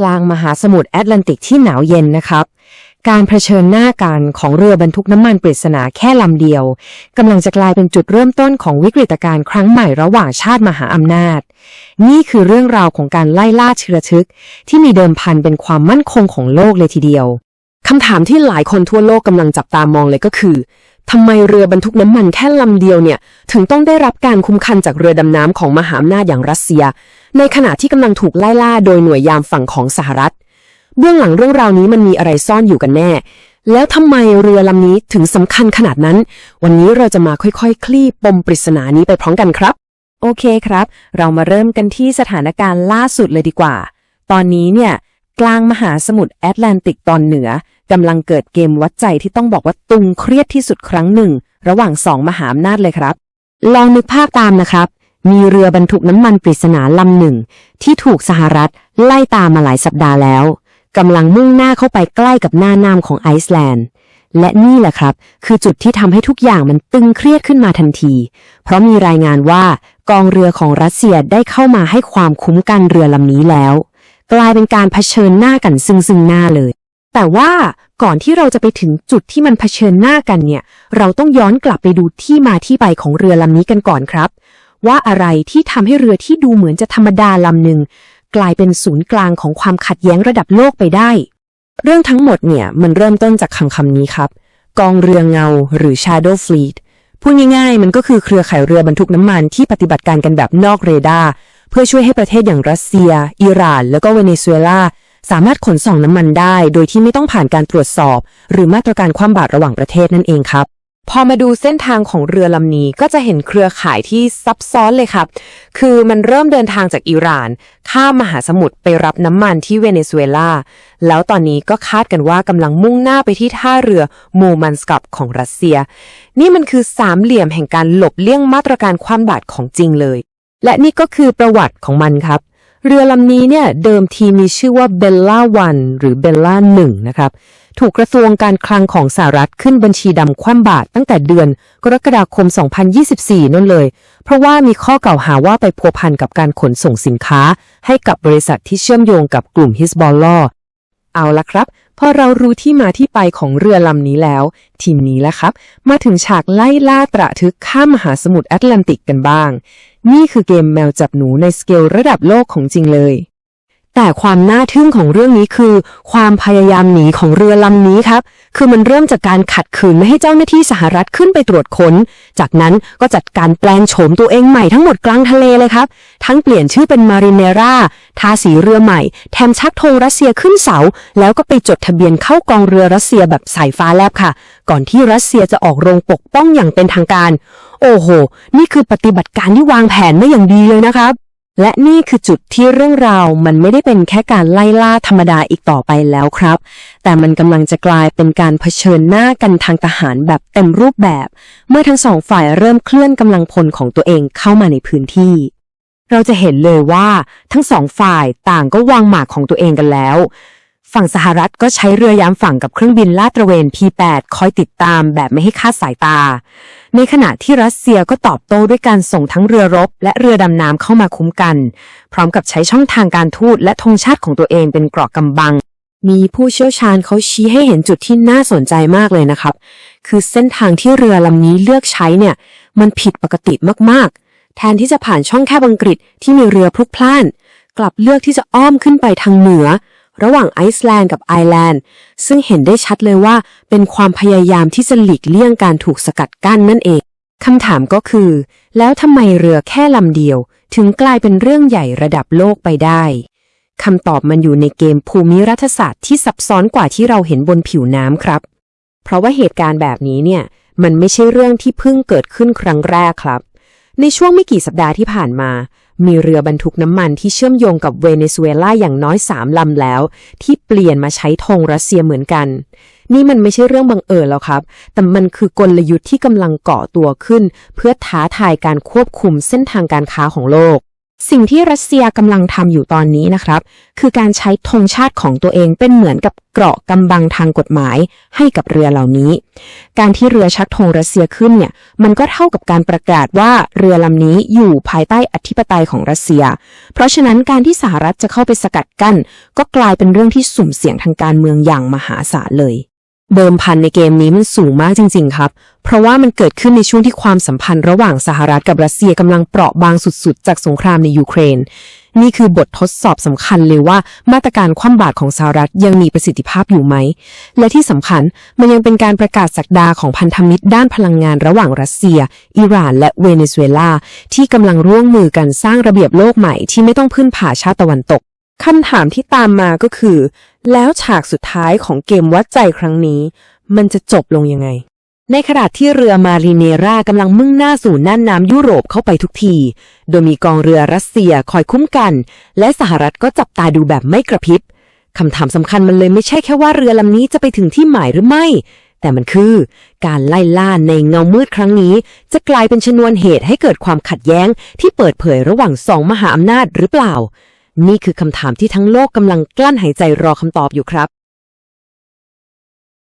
กลางมหาสมุทรแอตแลนติกที่หนาวเย็นนะครับ การเผชิญหน้ากันของเรือบรรทุกน้ำมันปริศนาแค่ลำเดียวกำลังจะกลายเป็นจุดเริ่มต้นของวิกฤตการณ์ครั้งใหม่ระหว่างชาติมหาอำนาจ นี่คือเรื่องราวของการไล่ล่าเชื้อทึก ที่มีเดิมพันเป็นความมั่นคงของโลกเลยทีเดียวคำถามที่หลายคนทั่วโลกกำลังจับตามองเลยก็คือ ทำไมเรือบรรทุกน้ำมันแค่ลำเดียวเนี่ย ถึงต้องได้รับการคุ้มกันจากเรือดำน้ำของมหาอำนาจอย่างรัสเซีย ในขณะที่กำลังถูกไล่ล่าโดยหน่วยยามฝั่งของสหรัฐ เบื้องหลังเรื่องราวนี้มันมีอะไรซ่อนอยู่กันแน่ แล้วทำไมเรือลำนี้ถึงสำคัญขนาดนั้น วันนี้เราจะมาค่อยๆคคลี่ปมปริศนานี้ไปพร้อมกันครับ โอเคครับ เรามาเริ่มกันที่สถานการณ์ล่าสุดเลยดีกว่า ตอนนี้เนี่ยกลางมหาสมุทรแอตแลนติกตอนเหนือ กำลังเกิดเกมวัดใจที่ต้องบอกว่าตุงเครียดที่สุดครั้งหนึ่ง ระหว่างสองมหาอำนาจเลยครับ ลองนึกภาพตามนะครับ มีเรือบรรทุกน้ำมันปริศนาลำหนึ่ง ที่ถูกสหรัฐไล่ตามมาหลายสัปดาห์แล้วกำลังมุ่งหน้าเข้าไปใกล้กับหน้าน้ำของไอซ์แลนด์ และนี่แหละครับ คือจุดที่ทำให้ทุกอย่างมันตึงเครียดขึ้นมาทันที เพราะมีรายงานว่ากองเรือของรัสเซียได้เข้ามาให้ความคุ้มกันเรือลำนี้แล้ว กลายเป็นการเผชิญหน้ากันซึ่งซึ่งหน้าเลย แต่ว่าก่อนที่เราจะไปถึงจุดที่มันเผชิญหน้ากันเนี่ย เราต้องย้อนกลับไปดูที่มาที่ไปของเรือลำนี้กันก่อนครับ ว่าอะไรที่ทำให้เรือที่ดูเหมือนจะธรรมดาลำหนึ่งกลายเป็นศูนย์กลางของความขัดแย้งระดับโลกไปได้ เรื่องทั้งหมดเนี่ยมันเริ่มต้นจากคำคำนี้ครับ กองเรือเงา หรือ Shadow Fleet พูดง่ายๆ มันก็คือเครือข่ายเรือบรรทุกน้ำมันที่ปฏิบัติการกันแบบนอกเรดาร์เพื่อช่วยให้ประเทศอย่างรัสเซีย อิหร่าน แล้วก็เวเนซุเอลา สามารถขนส่งน้ำมันได้ โดยที่ไม่ต้องผ่านการตรวจสอบ หรือมาตรการความบาตรระหว่างประเทศนั่นเองครับ พอมาดูเส้นทางของเรือลำนี้ก็จะเห็นเครือข่ายที่ซับซ้อนเลยครับ คือมันเริ่มเดินทางจากอิหร่าน ข้ามมหาสมุทรไปรับน้ำมันที่เวเนซุเอลา แล้วตอนนี้ก็คาดกันว่ากำลังมุ่งหน้าไปที่ท่าเรือมูมันสกับของรัสเซีย นี่มันคือสามเหลี่ยมแห่งการหลบเลี่ยงมาตรการความบาตรของจริงเลย และนี่ก็คือประวัติของมันครับ เรือลำนี้เนี่ยเดิมทีมีชื่อว่าเบลล่าวันหรือเบลล่าหนึ่งนะครับ ถูกกระทรวงการคลังของสหรัฐขึ้นบัญชีดำคว่ำบาตรตั้งแต่เดือนกรกฎาคม 2024 นั่นเลย เพราะว่ามีข้อกล่าวหาว่าไปพัวพันกับการขนส่งสินค้า ให้กับบริษัทที่เชื่อมโยงกับกลุ่มฮิสบอลลอเอาละครับพอเรารู้ที่มาที่ไปของเรือลำนี้แล้ว ทีนี้แหละครับ มาถึงฉากไล่ล่าตระทึกข้ามมหาสมุทรแอตแลนติกกันบ้าง นี่คือเกมแมวจับหนูในสเกลระดับโลกของจริงเลย แต่ความน่าทึ่งของเรื่องนี้คือ ความพยายามหนีของเรือลำนี้ครับ คือมันเริ่มจากการขัดขืนไม่ให้เจ้าหน้าที่สหรัฐขึ้นไปตรวจค้น จากนั้นก็จัดการแปลงโฉมตัวเองใหม่ทั้งหมดกลางทะเลเลยครับ ทั้งเปลี่ยนชื่อเป็นมาริเนราทาสีเรือใหม่ แถมชักธงรัสเซียขึ้นเสา แล้วก็ไปจดทะเบียนเข้ากองเรือรัสเซียแบบสายฟ้าแลบค่ะ ก่อนที่รัสเซียจะออกโรงปกป้องอย่างเป็นทางการ โอ้โห นี่คือปฏิบัติการที่วางแผนไม่อย่างดีเลยนะครับ และนี่คือจุดที่เรื่องราวมันไม่ได้เป็นแค่การไล่ล่าธรรมดาอีกต่อไปแล้วครับ แต่มันกำลังจะกลายเป็นการเผชิญหน้ากันทางทหารแบบเต็มรูปแบบ เมื่อทั้งสองฝ่ายเริ่มเคลื่อนกำลังพลของตัวเองเข้ามาในพื้นที่ เราจะเห็นเลยว่าทั้งสองฝ่ายต่างก็วางหมากของตัวเองกันแล้ว ฝั่งสหรัฐก็ใช้เรือยามฝั่งกับเครื่องบินลาดตระเวน P8 คอยติดตามแบบไม่ให้คลาดสายตา ในขณะที่รัสเซียก็ตอบโต้ด้วยการส่งทั้งเรือรบ และเรือดำน้ำเข้ามาคุ้มกัน พร้อมกับใช้ช่องทางการทูตและธงชาติของตัวเองเป็นเกราะกำบัง มีผู้เชี่ยวชาญเขาชี้ให้เห็นจุดที่น่าสนใจมากเลยนะครับ คือเส้นทางที่เรือลำนี้เลือกใช้เนี่ย มันผิดปกติมากๆ แทนที่จะผ่านช่องแคบอังกฤษที่มีเรือพลุกพล่าน กลับเลือกที่จะอ้อมขึ้นไปทางเหนือ ระหว่างไอซ์แลนด์กับไอร์แลนด์ ซึ่งเห็นได้ชัดเลยว่าเป็นความพยายามที่จะหลีกเลี่ยงการถูกสกัดกั้นนั่นเองคำถามก็คือ แล้วทำไมเรือแค่ลำเดียว ถึงกลายเป็นเรื่องใหญ่ระดับโลกไปได้คำตอบมันอยู่ในเกมภูมิรัฐศาสตร์ที่ซับซ้อนกว่าที่เราเห็นบนผิวน้ำครับ เพราะว่าเหตุการณ์แบบนี้เนี่ย มันไม่ใช่เรื่องที่เพิ่งเกิดขึ้นครั้งแรกครับ ในช่วงไม่กี่สัปดาห์ที่ผ่านมา มีเรือบรรทุกน้ำมันที่เชื่อมโยงกับเวเนซุเอลาอย่างน้อยสามลำแล้ว ที่เปลี่ยนมาใช้ธงรัสเซียเหมือนกัน นี่มันไม่ใช่เรื่องบังเอิญแล้วครับ แต่มันคือกลยุทธ์ที่กำลังเกาะตัวขึ้น เพื่อท้าทายการควบคุมเส้นทางการค้าของโลก สิ่งที่รัสเซียกำลังทำอยู่ตอนนี้นะครับ คือการใช้ธงชาติของตัวเองเป็นเหมือนกับเกราะกำบังทางกฎหมายให้กับเรือเหล่านี้ การที่เรือชักธงรัสเซียขึ้นเนี่ย มันก็เท่ากับการประกาศว่าเรือลำนี้อยู่ภายใต้อธิปไตยของรัสเซีย เพราะฉะนั้นการที่สหรัฐจะเข้าไปสกัดกั้น ก็กลายเป็นเรื่องที่สุ่มเสี่ยงทางการเมืองอย่างมหาศาลเลย เดิมพันในเกมนี้มันสูงมากจริง ๆ ครับ เพราะว่ามันเกิดขึ้นในช่วงที่ความสัมพันธ์ระหว่างสหรัฐกับรัสเซียกำลังเปราะบางสุดๆ จากสงครามในยูเครน นี่คือบททดสอบสำคัญเลยว่ามาตรการคว่ำบาตรของสหรัฐยังมีประสิทธิภาพอยู่ไหม และที่สำคัญมันยังเป็นการประกาศสักดาของพันธมิตรด้านพลังงานระหว่างรัสเซีย อิหร่าน และเวเนซุเอลาที่กำลังร่วมมือกันสร้างระเบียบโลกใหม่ที่ไม่ต้องพึ่งพาชาติตะวันตก คำถามที่ตามมาก็คือ แล้วฉากสุดท้ายของเกมวัดใจครั้งนี้ มันจะจบลงยังไง ในขณะที่เรือมารีเนรากำลังมุ่งหน้าสู่น่านน้ำยุโรปเข้าไปทุกที โดยมีกองเรือรัสเซียคอยคุ้มกัน และสหรัฐก็จับตาดูแบบไม่กระพริบคำถามสำคัญมันเลยไม่ใช่แค่ว่าเรือลำนี้จะไปถึงที่หมายหรือไม่ แต่มันคือ การไล่ล่าในเงามืดครั้งนี้ จะกลายเป็นชนวนเหตุให้เกิดความขัดแย้งที่เปิดเผยระหว่างสองมหาอำนาจหรือเปล่า นี่คือคำถามที่ทั้งโลกกำลังกลั้นหายใจรอคำตอบอยู่ครับ